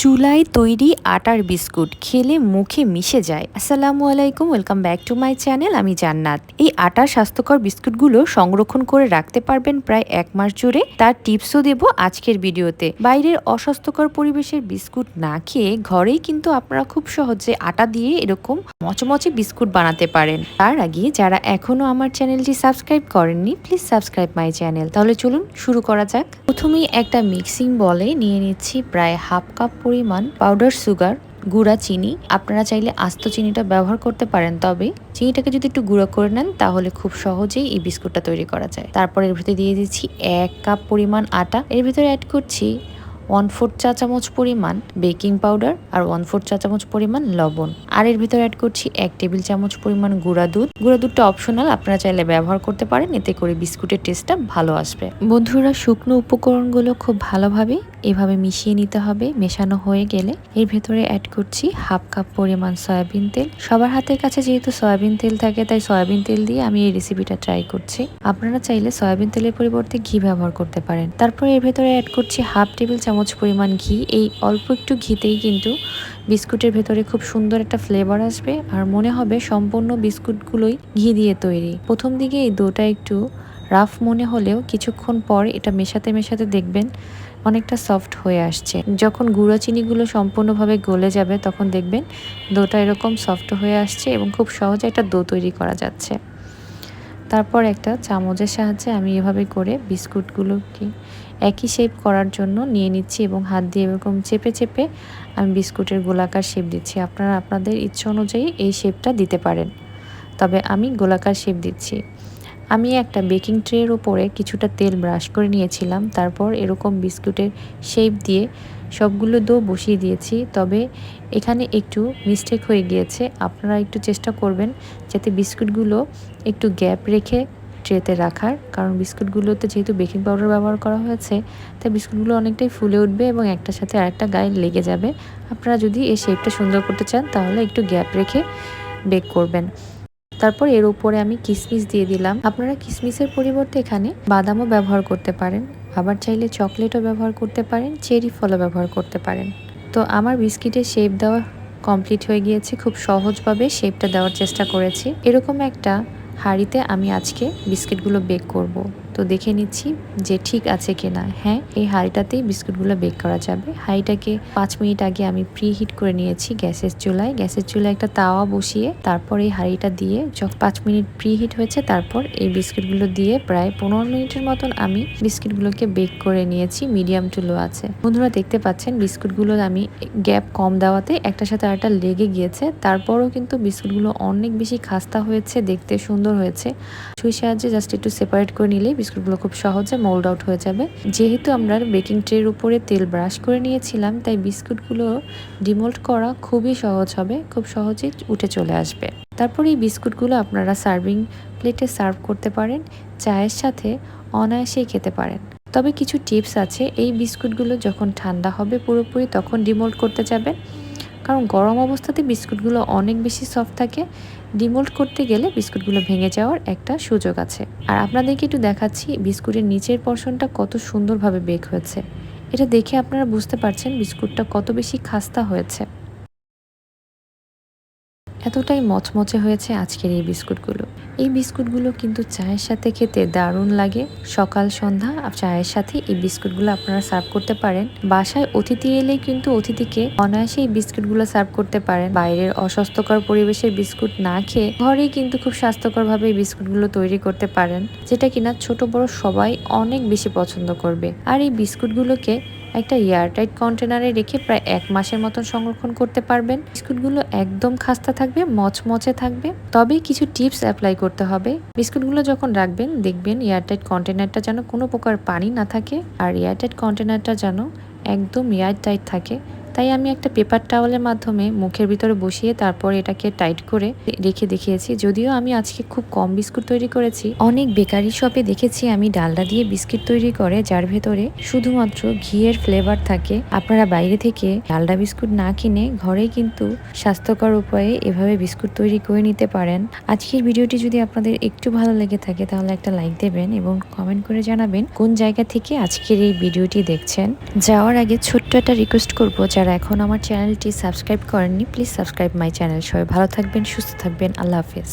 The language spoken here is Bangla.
চুলায় তৈরি আটার বিস্কুট খেলে মুখে মিশে যায়। আসসালামু আলাইকুম welcome back to my channel আমি জান্নাত। এই আটার স্বাস্থ্যকর বিস্কুটগুলো সংরক্ষণ করে রাখতে পারবেন প্রায় এক মাস জুড়ে। তার টিপসও দেব আজকের ভিডিওতে। বাইরের অস্বাস্থ্যকর পরিবেশের বিস্কুট না খেয়ে ঘরেই কিন্তু আপনারা খুব সহজে আটা দিয়ে এরকম মচমচে বিস্কুট বানাতে পারেন। তার আগে যারা এখনও আমার চ্যানেলটি সাবস্ক্রাইব করেননি প্লিজ সাবস্ক্রাইব মাই চ্যানেল তাহলে চলুন শুরু করা যাক। প্রথমেই একটা মিক্সিং বলে নিয়ে নিচ্ছি প্রায় হাফ কাপ পরিমাণ পাউডার সুগার গুঁড়া চিনি। আপনারা চাইলে আস্ত চিনিটা ব্যবহার করতে পারেন, তবে চিনিটাকে যদি একটু গুঁড়ো করে নেন, তাহলে খুব সহজেই এই বিস্কুটটা তৈরি করা যায়। তারপর এর ভিতরে দিয়ে দিচ্ছি এক কাপ পরিমাণ আটা। এর ভিতরে অ্যাড করছি ওয়ান ফোর্থ চা চামচ পরিমাণ বেকিং পাউডার আর ওয়ান ফোর্থ চা চামচ পরিমাণ লবণ। আর এর ভিতরে অ্যাড করছি এক টেবিল চামচ পরিমাণ গুঁড়া দুধ। গুঁড়া দুধটা অপশনাল আপনারা চাইলে ব্যবহার করতে পারেন, এতে করে বিস্কুটের টেস্টটা ভালো আসবে। বন্ধুরা, শুকনো উপকরণগুলো খুব ভালোভাবে এভাবে মিশিয়ে নিতে হবে, মেশানো হয়ে গেলে। এর ভেতরে অ্যাড করছি হাফ কাপ পরিমাণ সয়াবিন তেল। সবার হাতের কাছে যেহেতু সয়াবিন তেল থাকে, তাই সয়াবিন তেল দিয়ে আমি এই রেসিপিটা ট্রাই করছি। আপনারা চাইলে সয়াবিন তেলের পরিবর্তে ঘি ব্যবহার করতে পারেন। তারপর এর ভেতরে অ্যাড করছি হাফ টেবিল চামচ পরিমাণ ঘি। এই অল্প একটু ঘিতেই কিন্তু বিস্কুটের ভেতরে খুব সুন্দর একটা ফ্লেভার আসবে। আর মনে হবে সম্পূর্ণ বিস্কুটগুলোই ঘি দিয়ে তৈরি। প্রথম দিকে এই দোটা একটু রাফ মনে হলেও কিছুক্ষণ পর এটা মেশাতে মেশাতে দেখবেন অনেকটা সফট হয়ে আসছে। যখন গুঁড়ো চিনিগুলো সম্পূর্ণভাবে গলে যাবে তখন দেখবেন দোটা এরকম সফট হয়ে আসছে এবং খুব সহজে একটা দো তৈরি করা যাচ্ছে। তারপর একটা চামচের সাহায্যে আমি এভাবে করে বিস্কুটগুলোকে একই শেপ করার জন্য নিয়ে নিচ্ছি এবং হাত দিয়ে এরকম চেপে চেপে আমি বিস্কুটের গোলাকার শেপ দিচ্ছি। আপনারা আপনাদের ইচ্ছা অনুযায়ী এই শেপটা দিতে পারেন। তবে আমি গোলাকার শেপ দিচ্ছি। আমি একটা বেকিং ট্রের ওপরে কিছুটা তেল ব্রাশ করে নিয়েছিলাম। তারপর এরকম বিস্কুটের শেপ দিয়ে সবগুলো দো বসিয়ে দিয়েছি। তবে এখানে একটু মিস্টেক হয়ে গিয়েছে। আপনারা একটু চেষ্টা করবেন যাতে বিস্কুটগুলো একটু গ্যাপ রেখে ট্রেতে রাখার, কারণ বিস্কুটগুলোতে যেহেতু বেকিং পাউডার ব্যবহার করা হয়েছে, তাই বিস্কুটগুলো অনেকটাই ফুলে উঠবে এবং একটার সাথে আরেকটা গায়ে লেগে যাবে। আপনারা যদি এই শেপটা সুন্দর করতে চান, তাহলে একটু গ্যাপ রেখে বেক করবেন। তারপর এর উপরে আমি কিসমিস দিয়ে দিলাম। আপনারা কিসমিসের পরিবর্তে এখানে বাদামও ব্যবহার করতে পারেন। আবার চাইলে চকলেটও ব্যবহার করতে পারেন, চেরি ফলও ব্যবহার করতে পারেন। তো আমার বিস্কিটের শেপ দেওয়া কমপ্লিট হয়ে গিয়েছে। খুব সহজভাবে শেপটা দেওয়ার চেষ্টা করেছি। এরকম একটা হাঁড়িতে আমি আজকে বিস্কিটগুলো বেক করব। তো দেখে নিচ্ছি যে ঠিক আছে কিনা। হ্যাঁ এই হাঁড়িটাতেই বিস্কুটগুলো বেক করা যাবে। হাঁড়িটাকে পাঁচ মিনিট আগে আমি প্রি হিট করে নিয়েছি গ্যাসের চুলায়। গ্যাসের চুলায় একটা তাওয়া বসিয়ে তারপর এই হাঁড়িটা দিয়ে পাঁচ মিনিট প্রি হিট হয়েছে, তারপর এই বিস্কুটগুলো দিয়ে প্রায় পনেরো মিনিটের মতন আমি বিস্কুটগুলোকে বেক করে নিয়েছি, মিডিয়াম টু লো আছে। বন্ধুরা দেখতে পাচ্ছেন, বিস্কুটগুলো আমি গ্যাপ কম দেওয়াতে একটার সাথে আরেকটা লেগে গিয়েছে। তারপরও কিন্তু বিস্কুটগুলো অনেক বেশি খাস্তা হয়েছে, দেখতে সুন্দর হয়েছে। সুই সাহায্যে জাস্ট একটু সেপারেট করে নিলেই বিস্কুটগুলো খুব সহজে মোল্ড আউট হয়ে যাবে। যেহেতু আমরা বেকিং ট্রের উপরে তেল ব্রাশ করে নিয়েছিলাম, তাই বিস্কুটগুলো ডিমোল্ড করা খুবই সহজ হবে, খুব সহজেই উঠে চলে আসবে। তারপর এই বিস্কুটগুলো আপনারা সার্ভিং প্লেটে সার্ভ করতে পারেন, চায়ের সাথে অনায়াসেই খেতে পারেন। তবে কিছু টিপস আছে, এই বিস্কুটগুলো যখন ঠান্ডা হবে পুরোপুরি তখন ডিমোল্ড করতে যাবেন। কারণ গরম অবস্থাতে বিস্কুটগুলো অনেক বেশি সফট থাকে। ডিমোল্ট করতে গেলে বিস্কুটগুলো ভেঙে যাওয়ার একটা সুযোগ আছে। আর আপনাদেরকে একটু দেখাচ্ছি বিস্কুটের নিচের পর্ষণটা কত সুন্দরভাবে বেক হয়েছে। এটা দেখে আপনারা বুঝতে পারছেন বিস্কুটটা কত বেশি খাস্তা হয়েছে। এতটাই মচমচে হয়েছে আজকের এই বিস্কুটগুলো। এই বিস্কুটগুলো কিন্তু চায়ের সাথে খেতে দারুণ লাগে। সকাল, সন্ধ্যা চায়ের সাথে এই বিস্কুটগুলো আপনারা সার্ভ করতে পারেন। বাসায় অতিথি এলে কিন্তু অতিথিকে অনায়াসে এই বিস্কুটগুলো সার্ভ করতে পারেন। বাইরের অস্বাস্থ্যকর পরিবেশের বিস্কুট না খেয়ে ঘরেই কিন্তু খুব স্বাস্থ্যকরভাবে এই বিস্কুটগুলো তৈরি করতে পারেন, যেটা কিনা ছোট বড় সবাই অনেক বেশি পছন্দ করবে। আর এই বিস্কুটগুলোকে একটা এয়ারটাইট কন্টেনারে রেখে প্রায় এক মাসের মতন সংরক্ষণ করতে পারবেন। বিস্কুটগুলো একদম খাস্তা থাকবে, মচমচে থাকবে। তবেই কিছু টিপস অ্যাপ্লাই করতে হবে। বিস্কুটগুলো যখন রাখবেন, দেখবেন এয়ারটাইট কন্টেনারটা যেন কোনো প্রকার পানি না থাকে আর এয়ারটাইট কন্টেনারটা যেন একদম এয়ারটাইট থাকে। তাই আমি একটা পেপার টাওয়ালের মাধ্যমে মুখের ভিতরে বসিয়ে তারপর এটাকে টাইট করে রেখে দেখিয়েছি। যদিও আমি আজকে খুব কম বিস্কুট তৈরি করেছি। অনেক বেকারি শপে দেখেছি আমি ডালডা দিয়ে বিস্কিট তৈরি করে, যার ভেতরে শুধুমাত্র ঘিয়ের ফ্লেভার থাকে। আপনারা বাইরে থেকে ডালডা বিস্কুট না কিনে ঘরেই কিন্তু স্বাস্থ্যকর উপায়ে এভাবে বিস্কুট তৈরি করে নিতে পারেন। আজকের ভিডিওটি যদি আপনাদের একটু ভালো লেগে থাকে, তাহলে একটা লাইক দেবেন এবং কমেন্ট করে জানাবেন কোন জায়গা থেকে আজকের এই ভিডিওটি দেখছেন। যাওয়ার আগে ছোট্ট একটা রিকোয়েস্ট করব, যারা যারা এখন আমার চ্যানেলটি সাবস্ক্রাইব করেননি, প্লিজ সাবস্ক্রাইব মাই চ্যানেল। সবাই ভালো থাকবেন, সুস্থ থাকবেন, আল্লাহ হাফেজ।